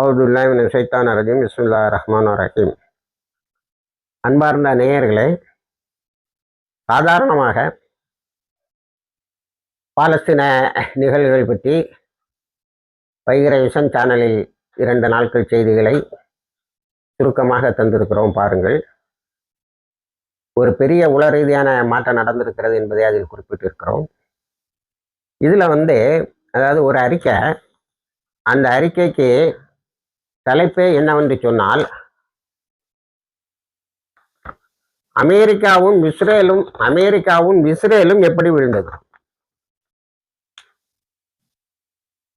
அவுதுல்லாமின் சைத்தான் ரஜீம். பிஸ்மில்லா ரஹ்மான் ரஹீம். அன்பார்ந்த நேயர்களே சாதாரணமாக பாலஸ்தீன நிகழ்வுகள் பற்றி வைகிற விஷன் சேனலில் இரண்டு நாட்கள் செய்திகளை சுருக்கமாக தந்திருக்கிறோம் பாருங்கள். ஒரு பெரிய உல ரீதியான மாற்றம் நடந்திருக்கிறது என்பதை அதில் குறிப்பிட்டிருக்கிறோம். இதில் வந்து அதாவது ஒரு அறிக்கை அந்த அறிக்கைக்கு தலைப்பே என்னவென்று சொன்னால் அமெரிக்காவும் இஸ்ரேலும் அமெரிக்காவும் இஸ்ரேலும் எப்படி விழுந்தது?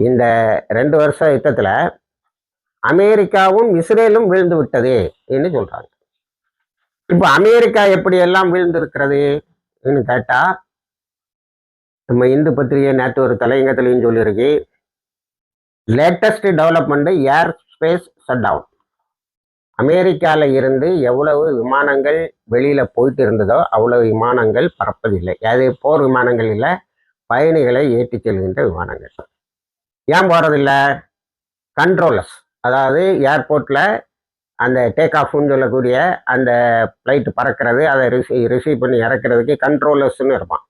இந்த ரெண்டு வருஷ யுத்தத்தில் அமெரிக்காவும் இஸ்ரேலும் விழுந்து விட்டது என்று சொல்றாங்க. இப்போ அமெரிக்கா எப்படி எல்லாம் வீழ்ந்திருக்கிறது கேட்டா நம்ம இந்து பத்திரிகை நேற்று ஒரு தலையங்கத்திலையும் சொல்லியிருக்கு. லேட்டஸ்ட் டெவலப்மெண்ட் ஏர் ஸ்பேஸ் ஷட் டவுன் அமெரிக்காவில் இருந்து எவ்வளவு விமானங்கள் வெளியில் போயிட்டு இருந்ததோ அவ்வளவு விமானங்கள் பறப்பதில்லை. அது போர் விமானங்கள் இல்லை பயணிகளை ஏற்றிச் செல்கின்ற விமானங்கள். ஏன் போகிறதில்ல கண்ட்ரோலர்ஸ் அதாவது ஏர்போர்ட்டில் அந்த டேக் ஆஃப்னு சொல்லக்கூடிய அந்த ஃப்ளைட்டு பறக்கிறது அதை ரிசீவ் ரிசீவ் பண்ணி இறக்குறதுக்கு கண்ட்ரோலர்ஸ்னு இருப்பான்.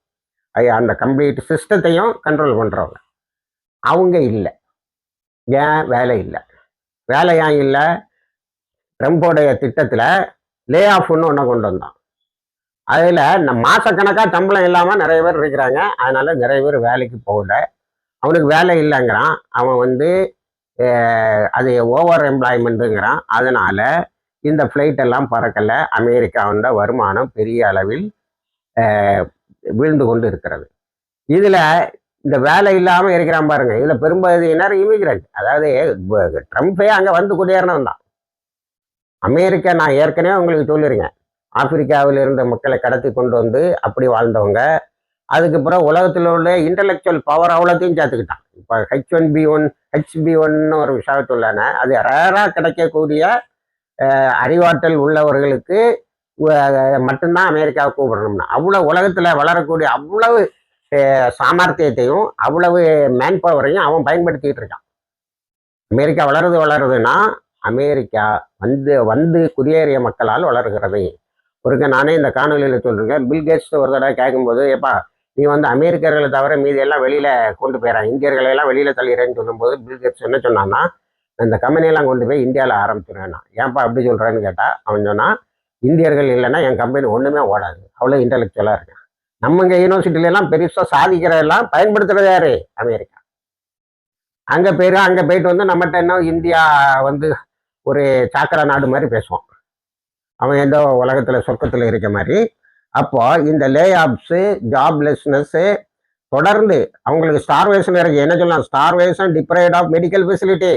அந்த கம்ப்ளீட் சிஸ்டத்தையும் கண்ட்ரோல் பண்ணுறவங்க அவங்க இல்லை. ஏன்? வேலை இல்லை. வேலையா இல்லை ட்ரம்போடைய திட்டத்தில் லே ஆஃப்னு ஒன்று கொண்டு வந்தான். அதில் இந்த மாதக்கணக்காக சம்பளம் இல்லாமல் நிறைய பேர் இருக்கிறாங்க. அதனால் நிறைய பேர் வேலைக்கு போகல. அவனுக்கு வேலை இல்லைங்கிறான். அவன் வந்து அது ஓவர் எம்ப்ளாய்மெண்ட்டுங்கிறான் அதனால் இந்த ஃப்ளைட் எல்லாம் பறக்கலை. அமெரிக்காவோட வருமானம் பெரிய அளவில் வீழ்ந்து கொண்டு இருக்கிறது. இதில் இந்த வேலை இல்லாமல் இருக்கிறான் பாருங்க. இதில் பெரும்பகுதியினர் இமிகிரண்ட் அதாவது ட்ரம்ப்பே அங்கே வந்து குடியேறினவன் தான் அமெரிக்கா நான் ஏற்கனவே உங்களுக்கு சொல்லியிருக்கேன் ஆப்பிரிக்காவில் இருந்த மக்களை கடத்தி கொண்டு வந்து அப்படி வாழ்ந்தவங்க. அதுக்கு பிறகு உலகத்தில் உள்ள இன்டலெக்சுவல் பவர் அவ்வளோத்தையும் சேர்த்துக்கிட்டான். இப்போ H one B one H B ஒன்னு ஒரு விஷயத்துள்ளன அது ரேராக கிடைக்கக்கூடிய அறிவாற்றல் உள்ளவர்களுக்கு மட்டும்தான் அமெரிக்காவை கூப்பிடணும்னா. அவ்வளோ உலகத்தில் வளரக்கூடிய அவ்வளவு சாமர்த்தியத்தையும் அவ்வளவு மேன் பவரையும் அவன் பயன்படுத்திட்டு இருக்கான். அமெரிக்கா வளருது வளருதுன்னா அமெரிக்கா வந்து வந்து குடியேறிய மக்களால் வளர்கிறது. ஒருக்க நானே இந்த காணொலியில் சொல்லியிருக்கேன் பில்கேட்ஸ் ஒரு தடவை கேட்கும்போது ஏப்பா நீ வந்து அமெரிக்கர்களை தவிர மீதி எல்லாம் வெளியில கொண்டு போயிடறான் இந்தியர்களை எல்லாம் வெளியில தள்ளிடுறேன்னு சொல்லும்போது பில் கேட்ஸ் என்ன சொன்னான்னா இந்த கம்பெனியெல்லாம் கொண்டு போய் இந்தியாவில் ஆரம்பிச்சிருவேன் ஏன்ப்பா அப்படி சொல்கிறேன்னு கேட்டால் அவன் சொன்னால் இந்தியர்கள் இல்லைன்னா என் கம்பெனி ஒன்றுமே ஓடாது. அவ்வளோ இன்டெலெக்சுவலாக இருக்கேன். நம்ம இங்கே யூனிவர்சிட்டிலலாம் பெருசாக சாதிக்கிறதெல்லாம் பயன்படுத்துறது யாரு? அமெரிக்கா. அங்கே போயிரு அங்கே போயிட்டு வந்து நம்மகிட்ட இன்னும் இந்தியா வந்து ஒரு சாக்கர நாடு மாதிரி பேசுவான். அவன் ஏதோ உலகத்தில் சொர்க்கத்தில் இருக்க மாதிரி. அப்போ இந்த லே ஆப்ஸு ஜாப்லெஸ்னஸ்ஸு தொடர்ந்து அவங்களுக்கு ஸ்டார்வேஷன் இருக்கு. என்ன சொல்லலாம்? Starvation deprived of medical facility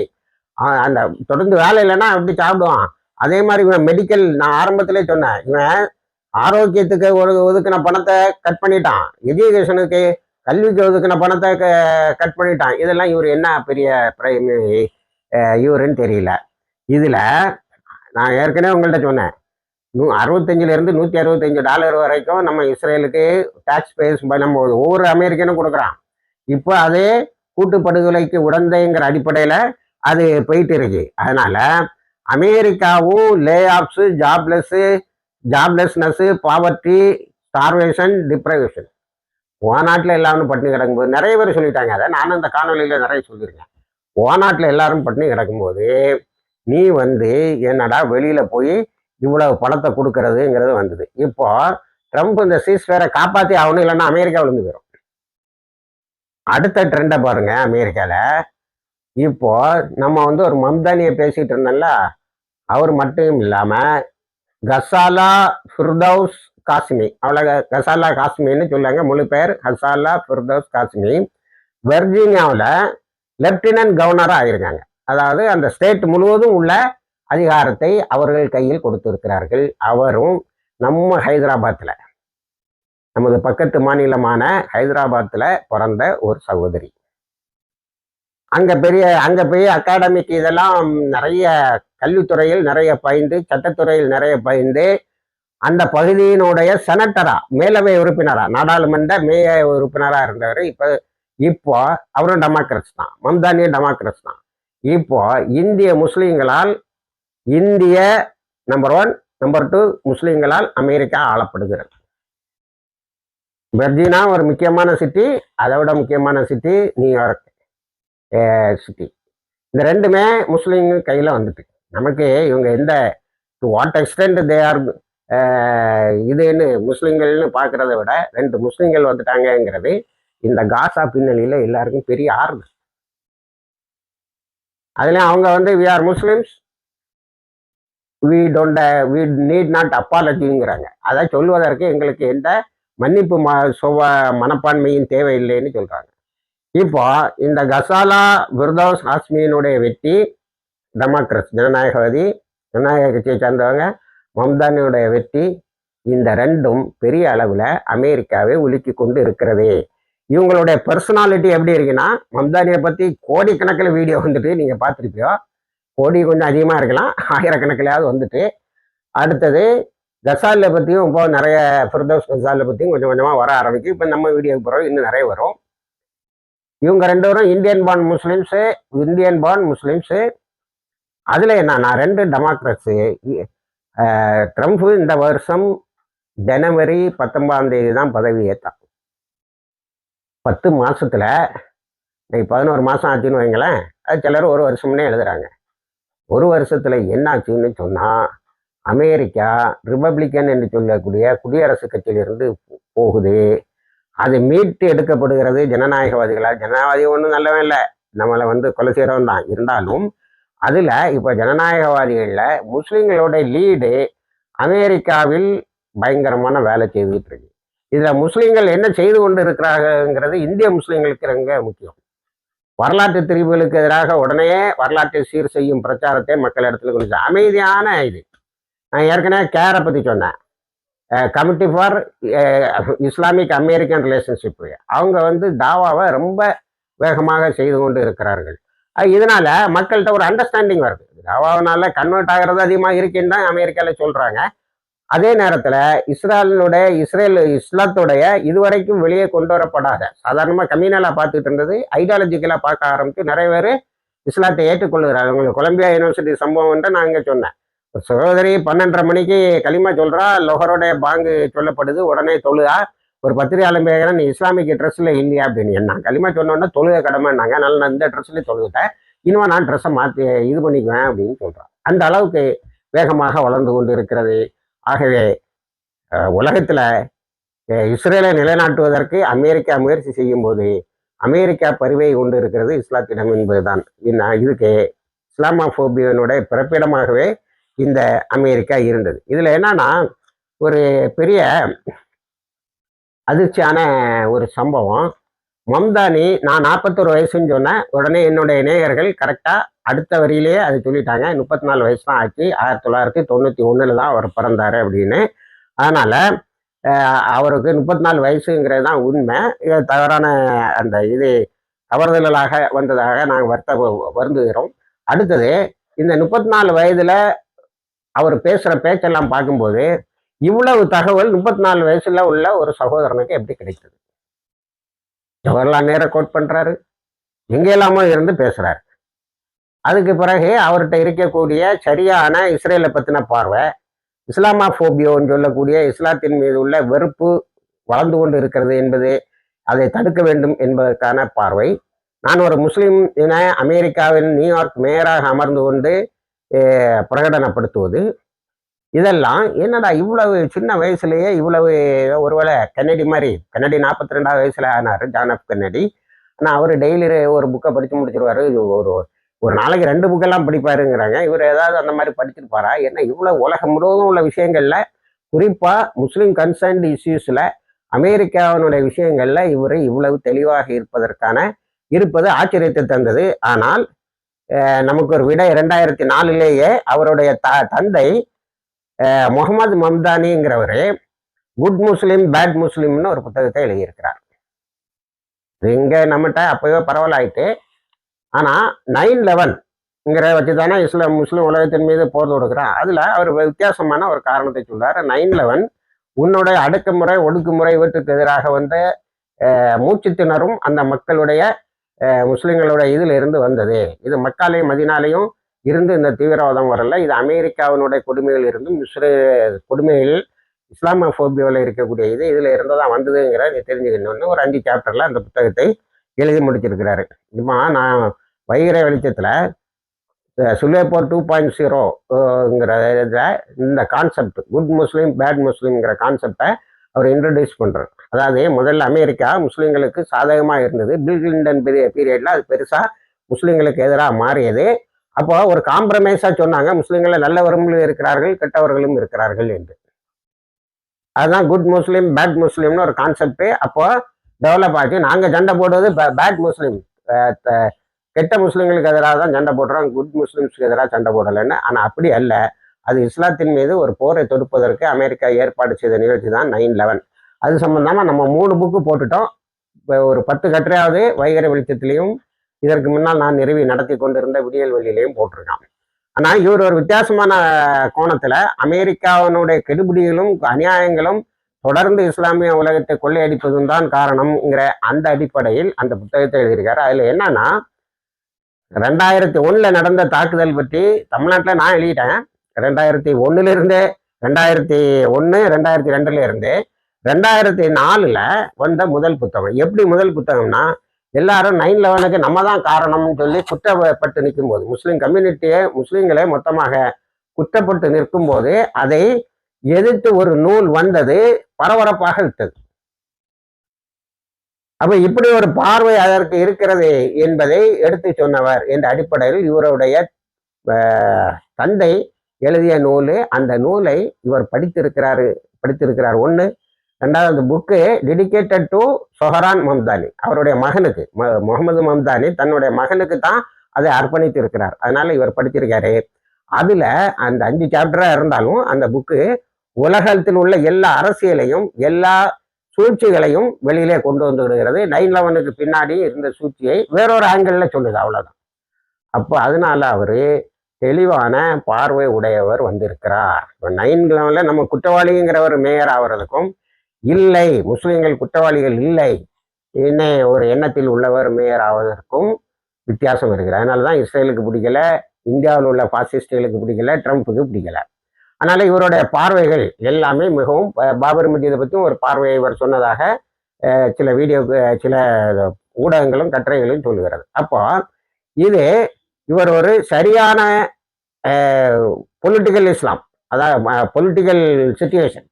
அந்த தொடர்ந்து வேலை இல்லைன்னா அப்படி சாப்பிடுவான்? அதே மாதிரி இவன் மெடிக்கல் நான் ஆரம்பத்திலே சொன்னேன் இவன் ஆரோக்கியத்துக்கு ஒரு ஒதுக்கின பணத்தை கட் பண்ணிட்டான். எஜுகேஷனுக்கு கல்விக்கு ஒதுக்கின பணத்தை க கட் பண்ணிட்டான். இதெல்லாம் இவர் என்ன பெரிய பிரைம் இவருன்னு தெரியல. இதில் நான் ஏற்கனவே உங்கள்கிட்ட சொன்னேன். நூ அறுபத்தஞ்சிலேருந்து நூற்றி அறுபத்தஞ்சு டாலர் வரைக்கும் நம்ம இஸ்ரேலுக்கு டேக்ஸ் பேஸ் நம்ம ஒவ்வொரு அமெரிக்கனும் கொடுக்குறான். இப்போ அதே கூட்டு படுகொலைக்கு உடந்தைங்கிற அடிப்படையில் அது போயிட்டு இருக்கு. அதனால் அமெரிக்காவும் layoffs jobless joblessness poverty starvation deprivation ஓ நாட்டில் எல்லாரும் பட்டினி கிடக்கும்போது நிறைய பேர் சொல்லிட்டாங்க அதை. நானும் இந்த காணொலியில் நிறைய சொல்லியிருக்கேன். ஓ நாட்டில் எல்லாரும் பட்டினி கிடக்கும்போது நீ வந்து என்னடா வெளியில் போய் இவ்வளவு பணத்தை கொடுக்கறதுங்கிறது வந்தது. இப்போ ட்ரம்ப் இந்த சீஸ்வேரை காப்பாற்றி ஆகணும் இல்லைன்னா அமெரிக்கா விழுந்து போயிடும் அடுத்த ட்ரெண்டை பாருங்க அமெரிக்காவில் இப்போ நம்ம வந்து ஒரு மம்தானியை பேசிகிட்டு இருந்தோம்ல அவர் மட்டும் இல்லாமல் கசாலா ஃபிர்தௌஸ் காசிமி அவ்வளோ கசாலா காசிமின்னு சொல்லுவாங்க. முழு பெயர் ஹசாலா ஃபிர்தௌஸ் காசிமி வெர்ஜீனியாவில் லெப்டினன்ட் கவர்னராக ஆகியிருக்காங்க அதாவது அந்த ஸ்டேட் முழுவதும் உள்ள அதிகாரத்தை அவர்கள் கையில் கொடுத்திருக்கிறார்கள். அவரும் நம்ம ஹைதராபாத்தில் நமது பக்கத்து மாநிலமான ஹைதராபாத்தில் பிறந்த ஒரு சகோதரி. அங்கே பெரிய அங்கே போய் அகாடமிக்கு இதெல்லாம் நிறைய கல்வித்துறையில் நிறைய பயின்று சட்டத்துறையில் நிறைய பயின்று அந்த பகுதியினுடைய செனட்டரா மேலவை உறுப்பினரா நாடாளுமன்ற மேய உறுப்பினரா இருந்தவர். இப்போ இப்போ அவரும் டெமோக்ரட்ஸ் தான். மம்தானியும் டெமோக்ரட்ஸ் தான். இப்போ இந்திய முஸ்லீம்களால் இந்திய நம்பர் ஒன் நம்பர் டூ முஸ்லீம்களால் அமெரிக்கா ஆளப்படுகிறது. வெர்ஜினா ஒரு முக்கியமான சிட்டி அதை விட முக்கியமான சிட்டி நியூயார்க் சிட்டி இந்த ரெண்டுமே முஸ்லீம் கையில் வந்துட்டு நமக்கு இவங்க எந்த to what extent they are இதுன்னு முஸ்லீம்கள்னு பார்க்குறத விட ரெண்டு முஸ்லீம்கள் வந்துட்டாங்கங்கிறது இந்த காசா பின்னணியில் எல்லாருக்கும் பெரிய ஆர்வம் அதுலேயும் அவங்க வந்து we are Muslims we don't we need not அப்பாலஜிங்கிறாங்க அதை சொல்வதற்கு எங்களுக்கு எந்த மன்னிப்பு ம சுவ மனப்பான்மையும் தேவையில்லைன்னு சொல்கிறாங்க இப்போ இந்த கசாலா விருதாஸ் ஹாஸ்மியினுடைய வெற்றி டெமோக்ரஸ் ஜனநாயகவாதி ஜனநாயக கட்சியை சார்ந்தவங்க மம்தானியுடைய வெற்றி இந்த ரெண்டும் பெரிய அளவில் அமெரிக்காவை உலுக்கி கொண்டு இருக்கிறது. இவங்களுடைய பர்சனாலிட்டி எப்படி இருக்குன்னா மம்தானியை பற்றி கோடிக்கணக்கில் வீடியோ வந்துட்டு நீங்கள் பார்த்துருப்பியோ கோடி கொஞ்சம் அதிகமாக இருக்கலாம் ஆயிரக்கணக்கிலாவது வந்துட்டு. அடுத்தது கசாலை பற்றியும் இப்போ நிறைய ஃபிர்தோஸ் கசாலை பற்றியும் கொஞ்சம் கொஞ்சமாக வர ஆரம்பிக்கும் இப்போ நம்ம வீடியோக்கு போகிறோம் இன்னும் நிறைய வரும். இவங்க ரெண்டு பேரும் Indian born Muslims Indian born Muslims அதில் என்னன்னா ரெண்டு டெமோக்ரஸி ட்ரம்ப் இந்த வருஷம் ஜனவரி பத்தொன்பதாம் தேதி தான் பதவி ஏற்றான் பத்து மாதத்தில் இன்னைக்கு பதினோரு மாதம் ஆச்சுன்னு வைங்களேன் அது சிலர் ஒரு வருஷம்னே எழுதுறாங்க. ஒரு வருஷத்தில் என்னாச்சுன்னு சொன்னால் அமெரிக்கா ரிப்பப்ளிக்கன் என்று சொல்லக்கூடிய குடியரசு கட்சியிலிருந்து போகுது. அது மீட்டு எடுக்கப்படுகிறது ஜனநாயகவாதிகளால் ஜனநாயகவாதி ஒன்றும் நல்லவன் இல்லை. நம்மளை வந்து கொலை செய்கிறவன் தான் இருந்தாலும் அதில் இப்போ ஜனநாயகவாதிகளில் முஸ்லீம்களோட லீடு அமெரிக்காவில் பயங்கரமான வேலை செய்துகிட்டு இருக்கு. இதில் முஸ்லீம்கள் என்ன செய்து கொண்டு இருக்கிறாங்கிறது இந்திய முஸ்லீம்களுக்கு ரொம்ப முக்கியம். வரலாற்று திரிவுகளுக்கு எதிராக உடனே வரலாற்றை சீர் செய்யும் பிரச்சாரத்தை மக்கள் இடத்துல கொண்டு அமைதியான இது. நான் ஏற்கனவே கேரை பற்றி சொன்னேன். Committee for Islamic American relationship அவங்க வந்து தாவாவை ரொம்ப வேகமாக செய்து கொண்டு இருக்கிறார்கள். இதனால மக்கள்கிட்ட ஒரு அண்டர்ஸ்டாண்டிங் வருது. தாவாவினால கன்வெர்ட் ஆகிறது அதிகமாக இருக்குன்னு தான் அமெரிக்காவில் சொல்கிறாங்க அதே நேரத்தில் இஸ்ரேலினுடைய இஸ்ரேல் இஸ்லாத்துடைய இதுவரைக்கும் வெளியே கொண்டு வரப்படாத சாதாரணமாக கம்யூனலாக பார்த்துட்டு இருந்தது ஐடியாலஜிக்கலாக பார்க்க ஆரம்பித்து நிறைய பேர் இஸ்லாத்தை ஏற்றுக்கொள்கிறார்கள். உங்களுக்கு கொலம்பியா யூனிவர்சிட்டி சம்பவம் நான் இங்கே சொன்னேன். சகோதரி பன்னெண்டரை மணிக்கு களிமா சொல்கிறா லொஹருடைய பாங்கு சொல்லப்படுது உடனே தொழுதா ஒரு பத்திரிகையாளர் பேசுகிறேன் நீ இஸ்லாமிக் ட்ரெஸ்ஸில் இல்லையா அப்படின்னு நான் களிமா சொன்னோன்னே தொழுக கடமைன்னாங்க. அதனால நான் இந்த ட்ரெஸ்லேயே தொழுகிட்டேன் இன்னும் நான் ட்ரெஸ்ஸை மாற்றி இது பண்ணிக்குவேன் அப்படின்னு சொல்கிறான் அந்த அளவுக்கு வேகமாக வளர்ந்து கொண்டு இருக்கிறது ஆகவே உலகத்தில் இஸ்ரேலை நிலைநாட்டுவதற்கு அமெரிக்கா முயற்சி செய்யும்போது அமெரிக்கா பருவை கொண்டு இருக்கிறது இஸ்லாத்திடம் என்பதுதான். இன்ன- இதுக்கு இஸ்லாமோபியனுடைய பிறப்பிடமாகவே இந்த அமெரிக்கா இருந்தது. இதில் என்னன்னா ஒரு பெரிய அதிர்ச்சியான ஒரு சம்பவம். மம்தானி நான் நாற்பத்தொரு வயசுன்னு சொன்னேன். உடனே என்னுடைய நேயர்கள் கரெக்டாக அடுத்த வரியிலேயே அது சொல்லிட்டாங்க. முப்பத்தி நாலு வயசு தான் ஆச்சு. ஆயிரத்தி தொள்ளாயிரத்தி தொண்ணூற்றி ஒன்றில் தான் அவர் பிறந்தார் அப்படின்னு. அதனால் அவருக்கு முப்பத்தி நாலு வயசுங்கிறது தான் உண்மை. இது தவறான அந்த இது தவறுதலாக வந்ததாக நாங்கள் வருத்த வருந்துகிறோம். அடுத்தது இந்த முப்பத்தி நாலு வயதில் அவர் பேசுகிற பேச்செல்லாம் பார்க்கும்போது இவ்வளவு தகவல் முப்பத்தி நாலு வயசுல உள்ள ஒரு சகோதரனுக்கு எப்படி கிடைத்தது? ஜவஹர்லால் நேர கோட் பண்றாரு. எங்கெல்லாமோ இருந்து பேசுறாரு. அதுக்கு பிறகு அவர்கிட்ட இருக்கக்கூடிய சரியான இஸ்ரேலை பத்தின பார்வை இஸ்லாமா ஃபோபியோன்னு சொல்லக்கூடிய இஸ்லாத்தின் மீது உள்ள வெறுப்பு வளர்ந்து கொண்டு இருக்கிறது என்பது அதை தடுக்க வேண்டும் என்பதற்கான பார்வை. நான் ஒரு முஸ்லீம் என அமெரிக்காவின் நியூயார்க் மேயராக அமர்ந்து கொண்டு பிரகடனப்படுத்துவது. இதெல்லாம் என்னடா இவ்வளவு சின்ன வயசுலயே இவ்வளவு ஒருவேளை கென்னடி மாதிரி கென்னடி நாற்பத்தி ரெண்டாவது வயசுல ஆனார் ஜான் எஃப் கென்னடி ஆனால் அவர் டெய்லி ஒரு புக்கை படித்து முடிச்சிருவாரு. இது ஒரு ஒரு நாளைக்கு ரெண்டு புக்கெல்லாம் படிப்பாருங்கிறாங்க. இவர் ஏதாவது அந்த மாதிரி படிச்சிருப்பாரா? என்ன இவ்வளோ உலகம் முழுவதும் உள்ள விஷயங்கள்ல குறிப்பாக முஸ்லீம் கன்சர்ன்ட் இஷ்யூஸில் அமெரிக்காவினுடைய விஷயங்களில் இவர் இவ்வளவு தெளிவாக இருப்பதற்கான இருப்பது ஆச்சரியத்தை தந்தது. ஆனால் நமக்கு ஒரு விடை ரெண்டாயிரத்தி நாலுலேயே அவருடைய த தந்தை முகமது மம்தானிங்கிறவர் குட் முஸ்லீம் பேட் முஸ்லீம்னு ஒரு புத்தகத்தை எழுதியிருக்கிறார். இங்கே நம்மகிட்ட அப்பயோ பரவலாயிட்டு ஆனால் நைன் லெவன்ங்கிற வச்சு தானே இஸ்லாம் முஸ்லீம் உலகத்தின் மீது போர் தொடுக்கிறான் அதில் அவர் வித்தியாசமான ஒரு காரணத்தை சொல்றார். நைன் லெவன் உன்னுடைய அடக்குமுறை ஒடுக்குமுறை இவற்றுக்கு எதிராக வந்து மூச்சு திணறும் அந்த மக்களுடைய முஸ்லீம்களுடைய முஸ்லிம்களோட இதில் இருந்து வந்தது. இது மக்காலையும் மதினாலையும் இருந்து இந்த தீவிரவாதம் வரல. இது அமெரிக்காவினுடைய கொடுமைகள் இருந்தும் இஸ்ரே இஸ்லாம இஸ்லாமோபியாவில் இருக்கக்கூடிய இது இதில் இருந்து தான் வந்ததுங்கிற நீ தெரிஞ்சுக்கணும்னு ஒரு அஞ்சு சாப்டரில் அந்த புத்தகத்தை எழுதி முடிச்சிருக்கிறாரு. இம்மா நான் வைகிற வெளிச்சத்தில் சுலேப்போர் டூ பாயிண்ட் ஜீரோங்கிற இதில் இந்த கான்செப்ட் குட் முஸ்லீம் பேட் முஸ்லீம்ங்கிற கான்செப்டை அவர் இன்ட்ரடியூஸ் பண்ணுறார் அதாவது முதல்ல அமெரிக்கா முஸ்லீம்களுக்கு சாதகமாக இருந்தது. பில் கிளின்டன் பீரியடில் அது பெருசாக முஸ்லீம்களுக்கு எதிராக மாறியது. அப்போ ஒரு காம்ப்ரமைஸாக சொன்னாங்க. முஸ்லீம்கள் நல்லவர்களும் இருக்கிறார்கள் கெட்டவர்களும் இருக்கிறார்கள் என்று. அதுதான் குட் முஸ்லீம் பேட் முஸ்லீம்னு ஒரு கான்செப்ட் அப்போ டெவலப் ஆச்சு. நாங்கள் சண்டை போடுவது பேட் முஸ்லீம் கெட்ட முஸ்லீம்களுக்கு எதிராக தான் சண்டை போடுறோம். குட் முஸ்லீம்ஸ்க்கு எதிராக சண்டை போடலைன்னு. ஆனால் அப்படி அல்ல. அது இஸ்லாத்தின் மீது ஒரு போரை தொடுப்பதற்கு அமெரிக்கா ஏற்பாடு செய்த நிகழ்ச்சி தான் நைன் லெவன் அது சம்மந்தமாக நம்ம மூணு புக்கு போட்டுட்டோம். இப்போ ஒரு பத்து கட்டுரையாவது வைகரை வெளிச்சத்துலேயும் இதற்கு முன்னால் நான் நிறுவி நடத்தி கொண்டிருந்த விடியல் வெளியிலையும் போட்டிருக்கான். ஆனால் இவர் ஒரு வித்தியாசமான கோணத்தில் அமெரிக்காவினுடைய கெடுபிடிகளும் அநியாயங்களும் தொடர்ந்து இஸ்லாமிய உலகத்தை கொள்ளையடிப்பதும் தான் காரணம்ங்கிற அந்த அடிப்படையில் அந்த புத்தகத்தை எழுதியிருக்காரு. அதில் என்னன்னா ரெண்டாயிரத்தி ஒண்ணுல நடந்த தாக்குதல் பற்றி தமிழ்நாட்டில் நான் எழுதிட்டேன். ரெண்டாயிரத்தி ஒண்ணுல ரெண்டாயிரத்தி ஒன்று ரெண்டாயிரத்தி ரெண்டுல இருந்து ரெண்டாயிரத்தி நாலுல வந்த முதல் புத்தகம். எப்படி முதல் புத்தகம்னா எல்லாரும் நைன் லெவனுக்கு நம்ம தான் காரணம்னு சொல்லி குற்றப்பட்டு நிற்கும் போது முஸ்லீம் கம்யூனிட்டியை முஸ்லீம்களே மொத்தமாக குற்றப்பட்டு நிற்கும் போது அதை எதிர்த்து ஒரு நூல் வந்தது பரபரப்பாக விட்டது. அப்ப இப்படி ஒரு பார்வை அதற்கு இருக்கிறது என்பதை எடுத்து சொன்னவர் என்ற அடிப்படையில் இவருடைய தந்தை எழுதிய நூல் அந்த நூலை இவர் படித்திருக்கிறாரு படித்திருக்கிறார். ஒன்று ரெண்டாவது அந்த book dedicated to Zohran Mamdani அவருடைய மகனுக்கு முகமது மம்தானி தன்னுடைய மகனுக்கு தான் அதை அர்ப்பணித்து இருக்கிறார். அதனால இவர் படிச்சிருக்காரு. அதுல அந்த அஞ்சு சாப்டரா இருந்தாலும் அந்த புக்கு உலகத்தில் உள்ள எல்லா அரசியலையும் எல்லா சூழ்ச்சிகளையும் வெளியிலே கொண்டு வந்து விடுகிறது நைன் லெவனுக்கு பின்னாடி இருந்த சூழ்ச்சியை வேறொரு ஆங்கிளில் சொல்லுது. அவ்வளோதான் அப்போ அதனால அவரு தெளிவான பார்வை உடையவர் வந்திருக்கிறார். இப்போ நைன் லெவனில் நம்ம குற்றவாளிங்கிறவர் மேயர் ஆகிறதுக்கும் இல்லை முஸ்லிம்கள் குற்றவாளிகள் இல்லை. என்ன ஒரு எண்ணத்தில் உள்ளவர் மேயர் ஆவதற்கும் வித்தியாசம் இருக்குது அதனால தான் இஸ்ரேலுக்கு பிடிக்கல இந்தியாவில் உள்ள பாசிஸ்டுகளுக்கு பிடிக்கல ட்ரம்ப்புக்கு பிடிக்கல. அதனால இவருடைய பார்வைகள் எல்லாமே மிகவும் ப- பாபர் மஜீதை பற்றியும் ஒரு பார்வையை இவர் சொன்னதாக சில வீடியோ சில ஊடகங்களும் கட்டுரைகளும் சொல்கிறது அப்போ இது இவர் ஒரு சரியான பொலிட்டிக்கல் இஸ்லாம் அதாவது பொலிட்டிக்கல் சுச்சுவேஷன்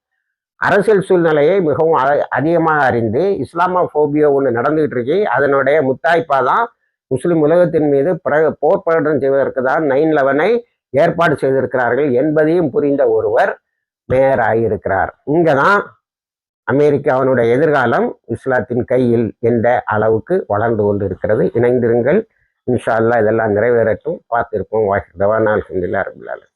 அரசியல் சூழ்நிலையை மிகவும் அதிகமாக அறிந்து இஸ்லாமோபியா ஒன்று நடந்துகிட்டு இருக்கு. அதனுடைய முத்தாய்ப்பாக தான் முஸ்லிம் உலகத்தின் மீது போர் பிரகடனம் செய்வதற்கு தான் நைன் லெவனை ஏற்பாடு செய்திருக்கிறார்கள் என்பதையும் புரிந்த ஒருவர் மேயர் ஆகியிருக்கிறார் இங்கே தான் அமெரிக்காவினுடைய எதிர்காலம் இஸ்லாத்தின் கையில் என்ற அளவுக்கு வளர்ந்து கொண்டு இருக்கிறது இணைந்திருங்கள். இன்ஷா அல்லா இதெல்லாம் நிறைவேறட்டும். பார்த்திருப்போம். வாய்ஸ் தவானால் செந்தில்லா ரபுல்லாலும்